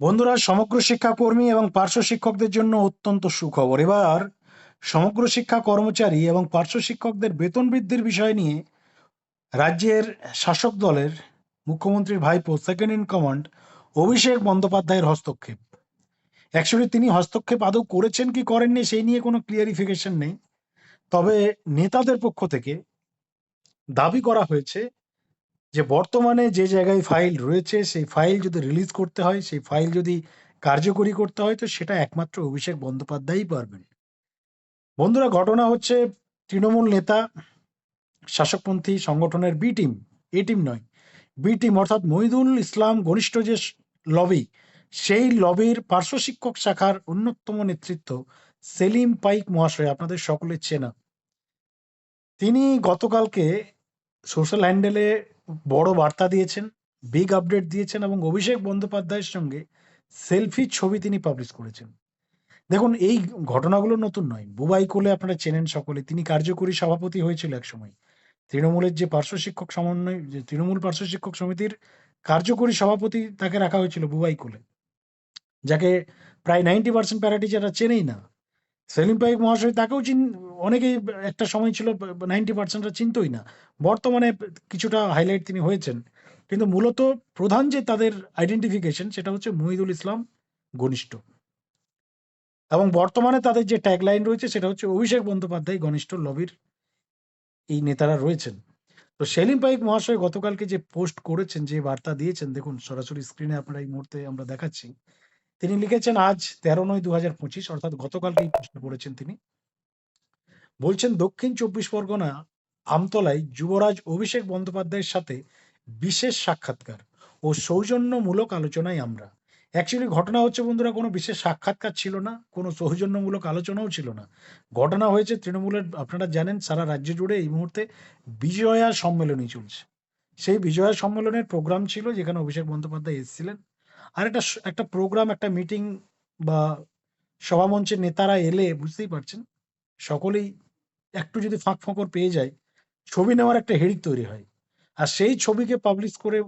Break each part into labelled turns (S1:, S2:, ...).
S1: বন্ধুরা, সমগ্র শিক্ষাকর্মী এবং পার্শ্ব শিক্ষকদের জন্য অত্যন্ত সুখবর। এবার, সমগ্র শিক্ষা কর্মচারী এবং পার্শ্ব শিক্ষকদের বেতন বৃদ্ধির বিষয় নিয়ে রাজ্যের শাসক দলের মুখ্যমন্ত্রীর ভাইপো সেকেন্ড ইন কমান্ড অভিষেক বন্দ্যোপাধ্যায়ের হস্তক্ষেপ। অ্যাকচুয়ালি তিনি হস্তক্ষেপ আদৌ করেছেন কি করেননি সেই নিয়ে কোনো ক্লিয়ারিফিকেশন নেই। তবে নেতাদের পক্ষ থেকে দাবি করা হয়েছে যে বর্তমানে যে জায়গায় ফাইল রয়েছে, সেই ফাইল যদি রিলিজ করতে হয়, সেই ফাইল যদি কার্যকরী করতে হয়, তো সেটা একমাত্র অভিষেক বন্দ্যোপাধ্যায়ই পারবেন। বন্ধুরা, ঘটনা হচ্ছে তৃণমূল নেতা, শাসকপন্থী সংগঠনের বি টিম এ টিম নয় বি টিম অর্থাৎ মহিদুল ইসলাম ঘনিষ্ঠ যে লবি সেই লবির পার্শ্ব শিক্ষক শাখার অন্যতম নেতৃত্ব সেলিম পাইক মহাশয়, আপনাদের সকলের চেনা। তিনি গতকালকে সোশ্যাল হ্যান্ডেলে বড় বার্তা দিয়েছেন বিগ আপডেট দিয়েছেন এবং অভিষেক বন্দ্যোপাধ্যায়ের সঙ্গে সেলফি ছবি তিনি পাবলিশ করেছেন। দেখুন, এই ঘটনাগুলো নতুন নয়। বুবাই কোলে আপনারা চেনেন সকলে। তিনি কার্যকরী সভাপতি হয়েছিল এক সময়। তৃণমূলের যে পার্শ্ব শিক্ষক সমন্বয়, যে তৃণমূল পার্শ্ব শিক্ষক সমিতির কার্যকরী সভাপতি তাকে রাখা হয়েছিল বুবাই কোলে। যাকে প্রায় নাইনটি পার্সেন্ট প্যারাটি যারা চেনেই না সেলিম পাইক মহাশয়, তাকেও চিন, অনেকেই একটা সময় ছিল নাইনটি পার্সেন্টরা চিনতই না। বর্তমানে কিছুটা হাইলাইট তিনি হয়েছেন। কিন্তু মূলত প্রধান যে তাদের আইডেন্টিফিকেশন সেটা হচ্ছে মহিদুল ইসলাম ঘনিষ্ঠ। এবং বর্তমানে তাদের যে ট্যাগলাইন রয়েছে, সেটা হচ্ছে অভিষেক বন্দ্যোপাধ্যায় ঘনিষ্ঠ লবির এই নেতারা রয়েছেন। তো সেলিম পাইক মহাশয় গতকালকে যে পোস্ট করেছেন, যে বার্তা দিয়েছেন, দেখুন সরাসরি স্ক্রিনে আপনারা এই মুহূর্তে আমরা দেখাচ্ছি। তিনি লিখেছেন আজ তেরো নয় দু হাজার পঁচিশ, অর্থাৎ গতকালকে এই পোস্ট করেছেন তিনি। বলছেন, দক্ষিণ চব্বিশ পরগনা আমতলায় যুবরাজ অভিষেক বন্দ্যোপাধ্যায়ের সাথে বিশেষ সাক্ষাৎকার ও সৌজন্যমূলক আলোচনায় আমরা। অ্যাকচুয়ালি ঘটনা হচ্ছে, বন্ধুরা, কোনো বিশেষ সাক্ষাৎকার ছিল না, কোনো সৌজন্যমূলক আলোচনাও ছিল না। ঘটনা হয়েছে তৃণমূলের, আপনারা জানেন, সারা রাজ্য জুড়ে এই মুহূর্তে বিজয়া সম্মেলনী চলছে। সেই বিজয়া সম্মেলনের প্রোগ্রাম ছিল যেখানে অভিষেক বন্দ্যোপাধ্যায় এসেছিলেন। আর একটা একটা প্রোগ্রাম একটা মিটিং বা সভামঞ্চের নেতারা এলে বুঝতেই পারছেন, সকলেই একটু যদি ফাঁক ফোঁকর পেয়ে যায়, ছবি নেওয়ার একটা হেড়িক তৈরি হয়। আর সেই ছবিকে পাবলিশ করে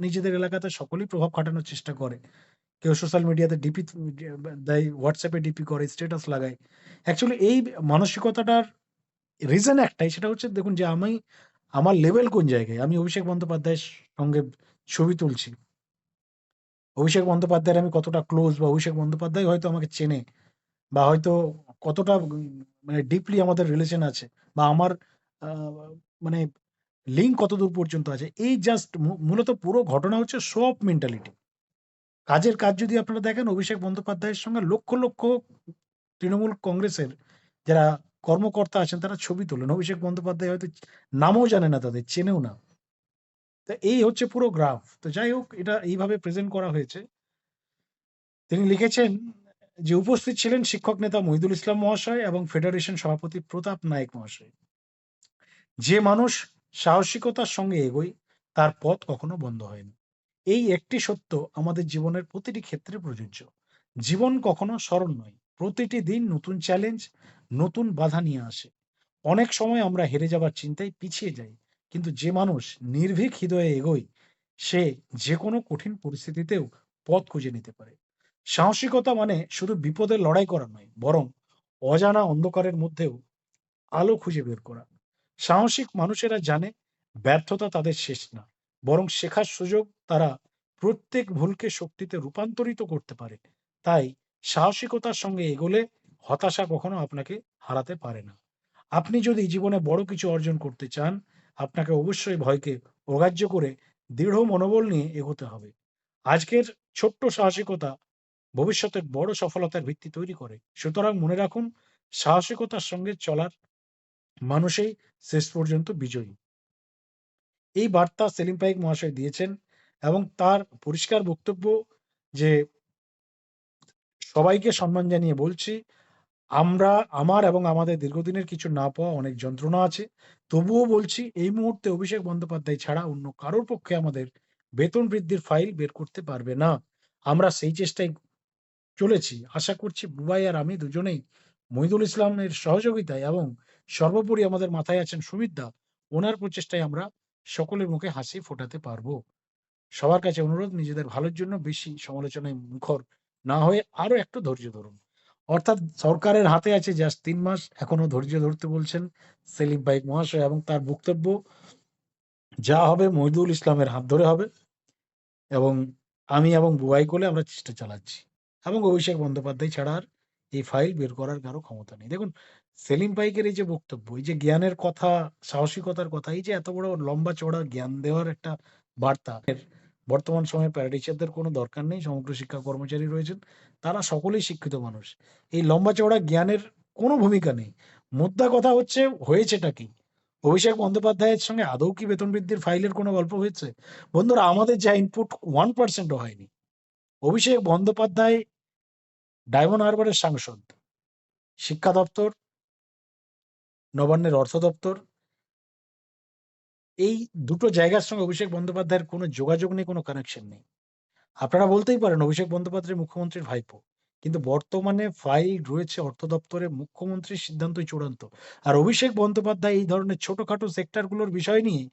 S1: নিজেদের এলাকাতে সকলেই প্রভাব খাটানোর চেষ্টা করে। কেউ সোশ্যাল মিডিয়াতে ডিপি দেয় হোয়াটসঅ্যাপে ডিপি করে স্ট্যাটাস লাগায়। অ্যাকচুয়ালি এই মানসিকতাটার রিজন একটাই, সেটা হচ্ছে দেখুন যে আমি, আমার লেভেল কোন জায়গায়? আমি অভিষেক বন্দ্যোপাধ্যায়ের সঙ্গে ছবি তুলছি। অভিষেক বন্দ্যোপাধ্যায়ের আমি কতটা ক্লোজ বা অভিষেক বন্দ্যোপাধ্যায় হয়তো আমাকে চেনে বা হয়তো কতটা মানে ডিপলি আমাদের রিলেশন আছে বা আমার মানে লিঙ্ক কতদূর পর্যন্ত আছে, এই জাস্ট মূলত পুরো ঘটনা হচ্ছে শো অফ মেন্টালিটি কাজের কাজ যদি আপনারা দেখেন, অভিষেক বন্দ্যোপাধ্যায়ের সঙ্গে লক্ষ লক্ষ তৃণমূল কংগ্রেসের যারা কর্মকর্তা আছেন, তারা ছবি তোলেন। অভিষেক বন্দ্যোপাধ্যায় হয়তো নামও জানে না তাদের, চেনেও না। তো এই হচ্ছে পুরো গ্রাফ তো যাই হোক, এটা এইভাবে প্রেজেন্ট করা হয়েছে। তিনি লিখেছেন যে, উপস্থিত ছিলেন শিক্ষক নেতা মহিদুল ইসলাম মহাশয় এবং ফেডারেশন সভাপতি প্রতাপ নায়েক মহাশয়। যে মানুষ সাহসিকতার সঙ্গে এগোয়, তার পথ কখনো বন্ধ হয় না এই একটি সত্য আমাদের জীবনের প্রতিটি ক্ষেত্রে প্রযোজ্য। জীবন কখনো সরল নয়। প্রতিটি দিন নতুন চ্যালেঞ্জ নতুন বাধা নিয়ে আসে। অনেক সময় আমরা হেরে যাবার চিন্তায় পিছিয়ে যাই। কিন্তু যে মানুষ নির্ভীক হৃদয়ে এগোয়, সে যে কোনো কঠিন পরিস্থিতিতেও পথ খুঁজে নিতে পারে। সাহসিকতা মানে শুধু বিপদের লড়াই করা নয়, বরং অজানা অন্ধকারের মধ্যেও আলো খুঁজে বের করা। সাহসিক মানুষেরা জানে ব্যর্থতা তাদের শেষ না, বরং শেখার সুযোগ তারা প্রত্যেক ভুলকে শক্তিতে রূপান্তরিত করতে পারে। তাই সাহসিকতার সঙ্গে এগোলে হতাশা কখনো আপনাকে হারাতে পারে না। আপনি যদি জীবনে বড় কিছু অর্জন করতে চান আপনাকে অবশ্যই ভয়কে অগ্রাহ্য করে দৃঢ় মনোবল নিয়ে এগোতে হবে। আজকের ছোট্ট সাহসিকতা ভবিষ্যতের বড় সফলতার ভিত্তি তৈরি করে। সুতরাং মনে রাখুন, সাহসিকতার সঙ্গে চলার মানুষই শেষ পর্যন্ত বিজয়ী। এই বার্তা সেলিম পাইক মহাশয় দিয়েছেন এবং তার পরিষ্কার বক্তব্য যে সবাইকে সম্মান জানিয়ে বলছি আমরা, আমার এবং আমাদের দীর্ঘদিনের কিছু না পাওয়া অনেক যন্ত্রণা আছে। তবুও বলছি, এই মুহূর্তে অভিষেক বন্দ্যোপাধ্যায় ছাড়া অন্য কারোর পক্ষে আমাদের বেতন বৃদ্ধির ফাইল বের করতে পারবে না। আমরা সেই চেষ্টায় চলেছি। আশা করছি বুবাই আর আমি দুজনেই মহিদুল ইসলামের সহযোগিতায় এবং সর্বোপরি আমাদের মাথায় আছেন সুমিত দা, ওনার প্রচেষ্টায় আমরা সকলের মুখে হাসি ফোটাতে পারব। সবার কাছে অনুরোধ, নিজেদের ভালোর জন্য বেশি সমালোচনায় মুখর না হয়ে আরও একটু ধৈর্য ধরুন। অর্থাৎ সরকারের হাতে আছে জাস্ট তিন মাস, এখনও ধৈর্য ধরতে বলছেন সেলিম ভাই মহাশয় এবং তার বক্তব্য, যা হবে মহিদুল ইসলামের হাত ধরে হবে এবং আমি এবং বুয়াই কোলে আমরা চেষ্টা চালাচ্ছি। এবং অভিষেক বন্দ্যোপাধ্যায় ছাড়া আর এই ফাইল বের করার কারও ক্ষমতা নেই। দেখুন, সেলিম পাইকের এই যে বক্তব্য, এই যে জ্ঞানের কথা, সাহসিকতার কথা, এই যে এত বড় লম্বা চড়া জ্ঞান দেওয়ার একটা বার্তা বর্তমান সময়ে প্যারাটিচারদের কোনো দরকার নেই, সমগ্র শিক্ষা কর্মচারী রয়েছেন, তারা সকলেই শিক্ষিত মানুষ। এই লম্বা চওড়া জ্ঞানের কোনো ভূমিকা নেই। মুদ্রা কথা হচ্ছে, হয়েছেটা কি? অভিষেক বন্দ্যোপাধ্যায়ের সঙ্গে আদৌ কি বেতন বৃদ্ধির ফাইলের কোনো গল্প হয়েছে? বন্ধুরা, আমাদের যা ইনপুট ওয়ান পার্সেন্টও হয়নি। অভিষেক বন্দ্যোপাধ্যায়, ডায়মন্ড হারবারের সাংসদ, শিক্ষা দপ্তর, নবান্নের অর্থ দপ্তর এই দুটো জায়গার সঙ্গে অভিষেক বন্দ্যোপাধ্যায়ের কোনো যোগাযোগ নেই, কোনো কানেকশন নেই। আপনারা বলতেই পারেন অভিষেক বন্দ্যোপাধ্যায় মুখ্যমন্ত্রীর ভাইপো। কিন্তু বর্তমানে ফাইল রয়েছে অর্থ দপ্তরে মুখ্যমন্ত্রীর সিদ্ধান্তই চূড়ান্ত। আর অভিষেক বন্দ্যোপাধ্যায় এই ধরনের ছোটখাটো সেক্টরগুলোর বিষয় নিয়ে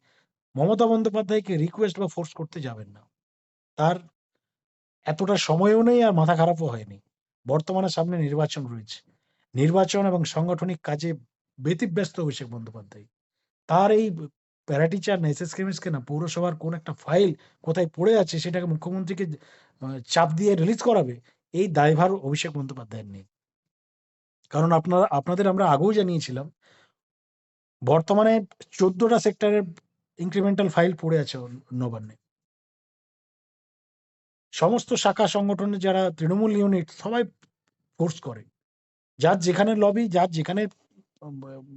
S1: মমতা বন্দ্যোপাধ্যায়কে রিকোয়েস্ট বা ফোর্স করতে যাবেন না। তার এতটা সময়ও নেই আর মাথা খারাপও হয়নি। বর্তমানে সামনে নির্বাচন রয়েছে। নির্বাচন এবং সাংগঠনিক কাজে ব্যতিব্যস্ত অভিষেক বন্দ্যোপাধ্যায়। তার এই প্যারাটিচার না এসএস কেমিস্টকে না পৌরসভার কোন একটা ফাইল কোথায় পড়ে আছে সেটাকে মুখ্যমন্ত্রীকে চাপ দিয়ে রিলিজ করাবে, এই দায়ভার অভিষেক বন্দ্যোপাধ্যায়ের নেই। কারণ আপনারা, আপনাদের আমরা আগেও জানিয়েছিলাম, বর্তমানে চোদ্দটা সেক্টরের ইনক্রিমেন্টাল ফাইল পড়ে আছে নবান্নে। সমস্ত শাখা সংগঠনের যারা তৃণমূল ইউনিট সবাই ফোর্স করে। যার যেখানে লবি যার যেখানে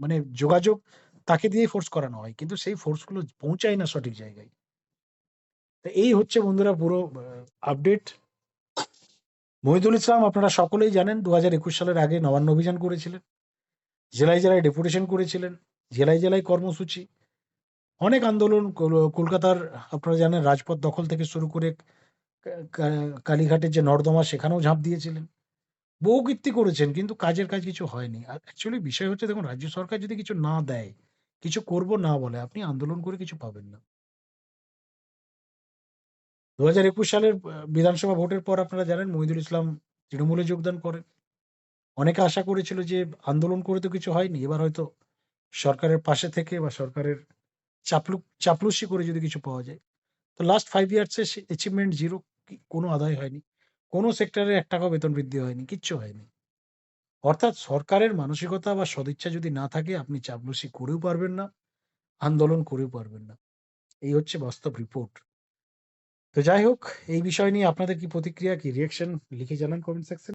S1: মানে যোগাযোগ তাকে দিয়ে ফোর্স করানো হয়। কিন্তু সেই ফোর্সগুলো পৌঁছায় না সঠিক জায়গায়। তো এই হচ্ছে বন্ধুরা পুরো আপডেট মহিদুল ইসলাম, আপনারা সকলেই জানেন দু হাজার একুশ সালের আগে নবান্ন অভিযান করেছিলেন। জেলায় জেলায় ডেপুটেশন করেছিলেন, জেলায় জেলায় কর্মসূচি। অনেক আন্দোলন কল- কলকাতার, আপনারা জানেন, রাজপথ দখল থেকে শুরু করে কালীঘাটের যে নর্দমা, সেখানেও ঝাঁপ দিয়েছিলেন। বহু কীর্তি করেছেন, কিন্তু কাজের কাজ কিছু হয়নি। আর অ্যাকচুয়ালি বিষয় হচ্ছে, দেখুন, রাজ্য সরকার যদি কিছু না দেয় কিছু করব না বলে আপনি আন্দোলন করে কিছু পাবেন না। দু হাজার একুশ সালের বিধানসভা ভোটের পর আপনারা জানেন মহিদুল ইসলাম তৃণমূলে যোগদান করেন। অনেকে আশা করেছিল যে আন্দোলন করে তো কিছু হয়নি, এবার হয়তো সরকারের পাশে থেকে বা সরকারের চাপলু, চাপলুসি করে যদি কিছু পাওয়া যায়। তো লাস্ট ফাইভ ইয়ার্সে অ্যাচিভমেন্ট জিরো কোনো আদায় হয়নি। কোনো সেক্টরে এক টাকাও বেতন বৃদ্ধি হয়নি, কিচ্ছু হয়নি। অর্থাৎ সরকারের মানসিকতা বা সদিচ্ছা যদি না থাকে, আপনি চাপলুসি করেও পারবেন না, আন্দোলন করেও পারবেন না। এই হচ্ছে বাস্তব রিপোর্ট তো যাই হোক, এই বিষয় নিয়ে আপনাদের কি প্রতিক্রিয়া, কি রিয়েকশন লিখে জানান কমেন্ট সেকশন